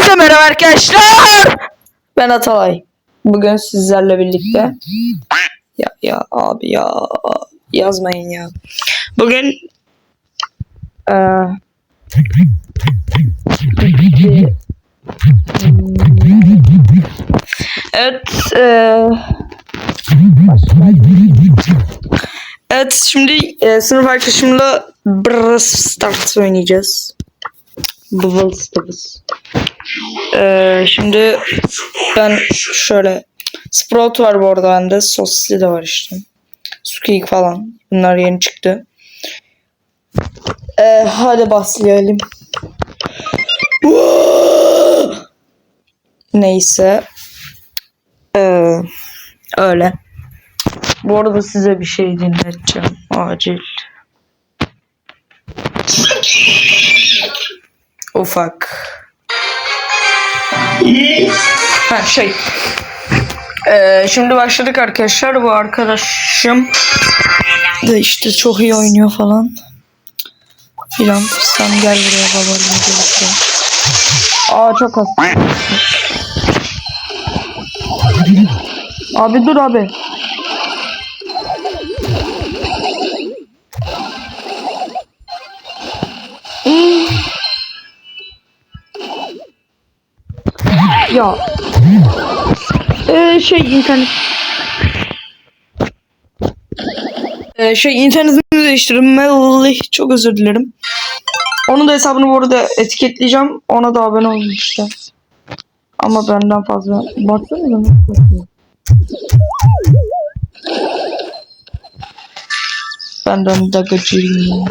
Hepinize merhaba arkadaşlar. Ben Atalay. Bugün sizlerle birlikte. Ya ya abi ya yazmayın ya. Bugün eee Evet eee Evet şimdi eee, sınıf arkadaşımla Brawl Stars oynayacağız. Brawl Stars. Ee, şimdi ben şöyle Sprout var bu arada bende. Sosisli de var işte. Squeak falan. Bunlar yeni çıktı. Ee, hadi başlayalım. Neyse. Ee, öyle. Bu arada size bir şey dinleteceğim. Acil. Ufak. Ha şey. Ee, şimdi başladık arkadaşlar. Bu arkadaşım da işte çok iyi oynuyor falan. Filan. Sen gel buraya babalım gerekli. Aa çok az. Abi dur abi. Ya. Ee, şey internet. Ee, şey internetimi değiştirdim. Çok özür dilerim. Onun da hesabını bu arada etiketleyeceğim. Ona da abone olun işte. Ama benden fazla. Baksana koşuyor. Benden de gıcırıyım.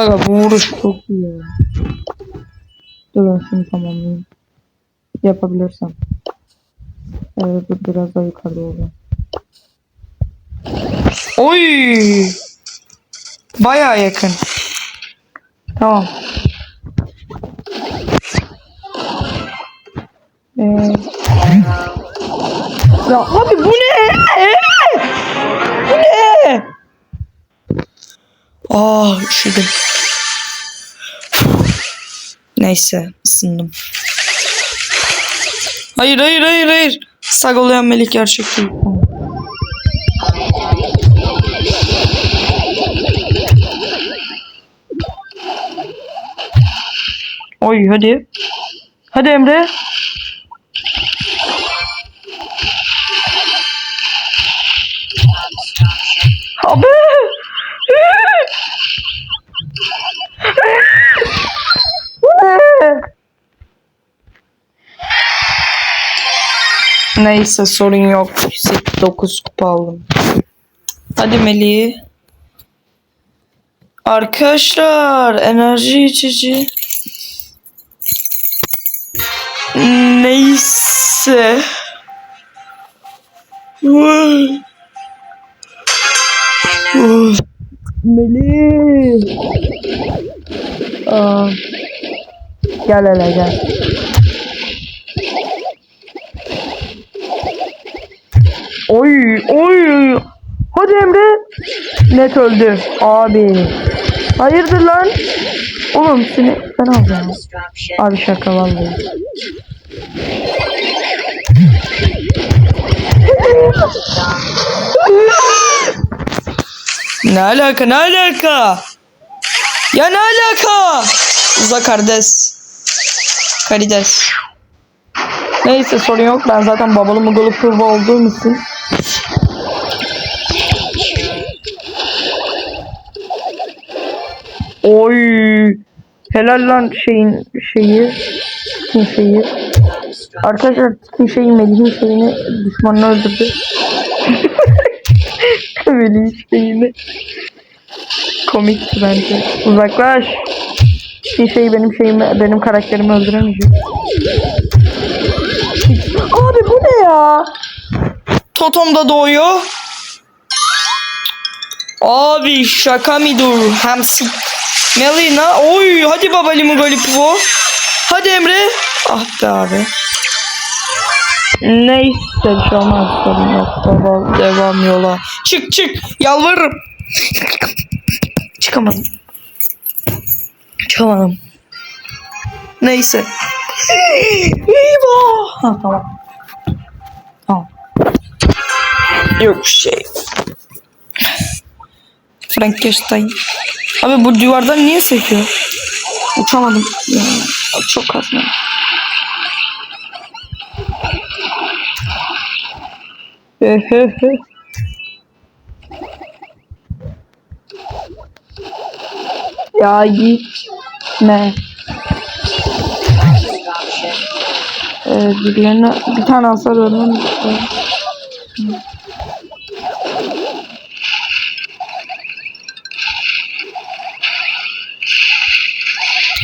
Aga bu vuruş çok iyi ya. Dur ben şunu tamamlayayım. Yapabilirsem. Evet dur biraz daha yukarıda oldu. Oy! Baya yakın. Tamam. Ee, ya abi bu ne? Bu ne? Ah üşüdüm. Neyse ısındım. Hayır hayır hayır hayır. Sag olayan Melik gerçek değil. Oy hadi. Hadi Emre. Abi. Neyse sorun yok. 9 kupa aldım. Hadi Melih. Arkadaşlar enerji içici. Neyse. Melih. Aa. Gel hele gel. Oy oy. Hadi Emre. Net öldü. Abi. Hayırdır lan? Oğlum seni ben alacağım. Abi şaka vallahi. ne alaka ne alaka? Ya ne alaka? Uza kardeş. Karides. Neyse sorun yok. Ben zaten babalı mugulu kurba olduğum için. Oy. Helal lan şeyin şeyi. Tikin şeyi. Arkadaşlar Tikin şeyi Melih'in şeyini düşmanını öldürdü. Melih'in şeyini. Komikti bence. Uzaklaş. Tikin şeyi benim şeyimi, benim karakterimi öldüremeyecek. Abi bu ne ya? Totom da doğuyor. Abi şaka mı dur? Hamsi. Melina. Oy hadi baba limu bu. Hadi Emre. Ah be abi. Neyse bir şey olmaz. Sorun yok. Devam, devam yola. Çık çık. Yalvarırım. Çıkamadım. Çıkamadım. Neyse. Eyvah. Ha tamam. Tamam. Yok şey. Frankenstein. Abi bu duvardan niye sekiyor? Uçamadım. Ya, çok az. ya. Hehehe. ya gitme. Ee, birilerine bir tane hasar vermem lazım.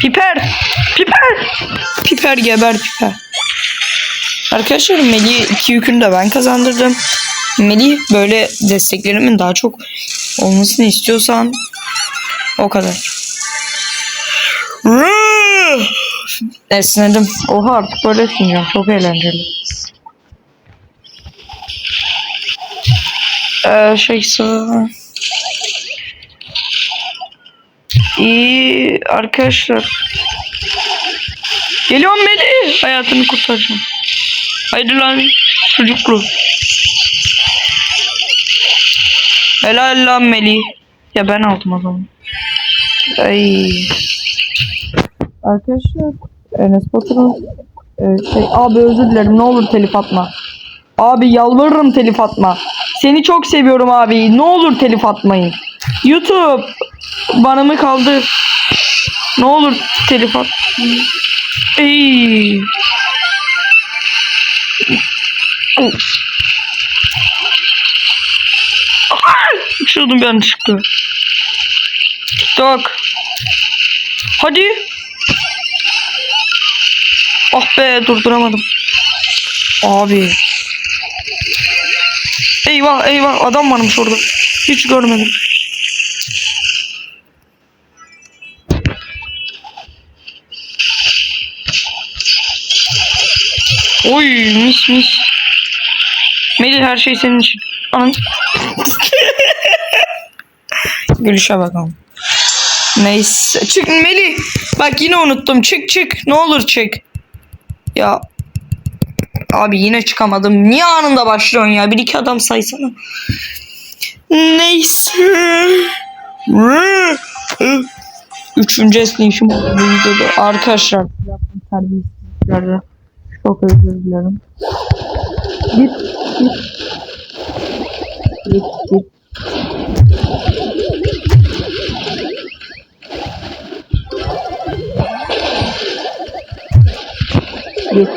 Piper! Piper! Piper geber Piper. Arkadaşlar Melih iki yükünü de ben kazandırdım. Melih böyle desteklerimin daha çok olmasını istiyorsan o kadar. Esnedim. Oha artık böyle esneyeceğim. Çok eğlenceli. Ee, şeyse... İyi arkadaşlar. Geliyorum Melih. Hayatını kurtaracağım. Haydi lan çocuklu. Helal lan Melih. Ya ben aldım o zaman. Ay. Arkadaşlar Enes Batur'un e, şey abi özür dilerim ne olur telif atma. Abi yalvarırım telif atma. Seni çok seviyorum abi. Ne olur telif atmayın. YouTube bana mı kaldı? Ne olur telif at. Ey. Uçuyordum ben çıktı. Tak. Hadi. Ah be durduramadım. Abi. Eyvah eyvah adam varmış orada. Hiç görmedim. Oy mis mis. Melih her şey senin için. Anam. Gülüşe bakalım. Neyse. Çık Melih. Bak yine unuttum. Çık çık. Ne olur çık. Ya. Abi yine çıkamadım. Niye anında başlıyorsun ya? Bir iki adam saysana. Neyse. Üçüncü esneyişim oldu videoda. Arkadaşlar. Yaptım terbiyesizliklerle. Çok özür dilerim. Git. Git. Git git. Git.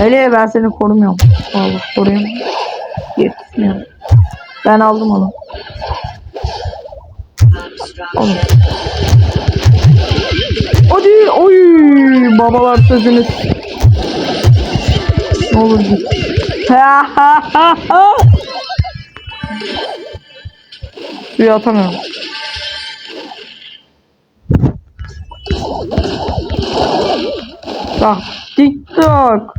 Öyle ben seni korumuyorum. Vallahi koruyamam. Yetmiyorum. Ben aldım onu. Oğlum. Babalar sözünüz. Ne olur git. Suya atamıyorum. Bak TikTok.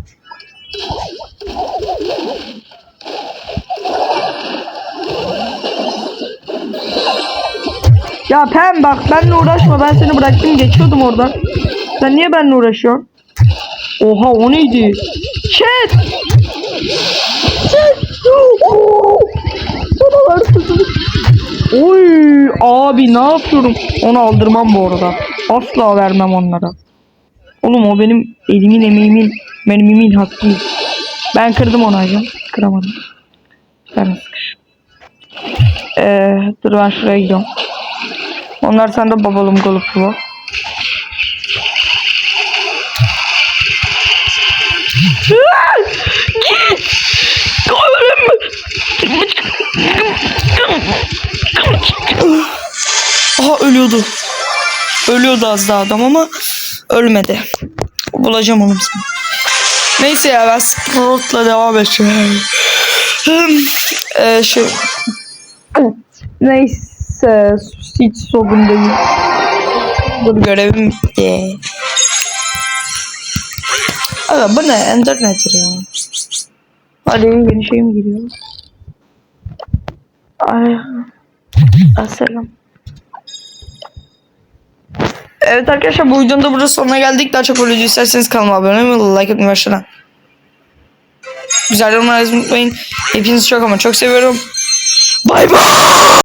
Ya Pem bak benimle uğraşma ben seni bıraktım geçiyordum oradan. Sen niye benimle uğraşıyorsun? Oha o neydi? Chat! Chat! Sözü. Oy abi ne yapıyorum? Onu aldırmam bu arada. Asla vermem onlara. Oğlum o benim elimin emeğimin benim hakkı. Ben kırdım onu hacım. Kıramadım. Ben sıkış. Ee, dur ben şuraya gidiyorum. Onlar sende babalım golü bu. Git! Aha ölüyordu. Ölüyordu az daha adam ama ölmedi. Bulacağım onu bizim. Neyse ya ben Sprout'la devam edeceğim. Ee, şey... Neyse hiç sorun değil. Dur görevim bitti. Aga bu ne? Ender nedir ya? Hadi yeni şey mi giriyor? Ay. Selam. Evet arkadaşlar bu videonun da burada sonuna geldik. Daha çok video isterseniz kanalıma abone olmayı, like atmayı başlayın. Güzel yorumlar yazmayı unutmayın. Hepinizi çok ama çok seviyorum. Bay bay.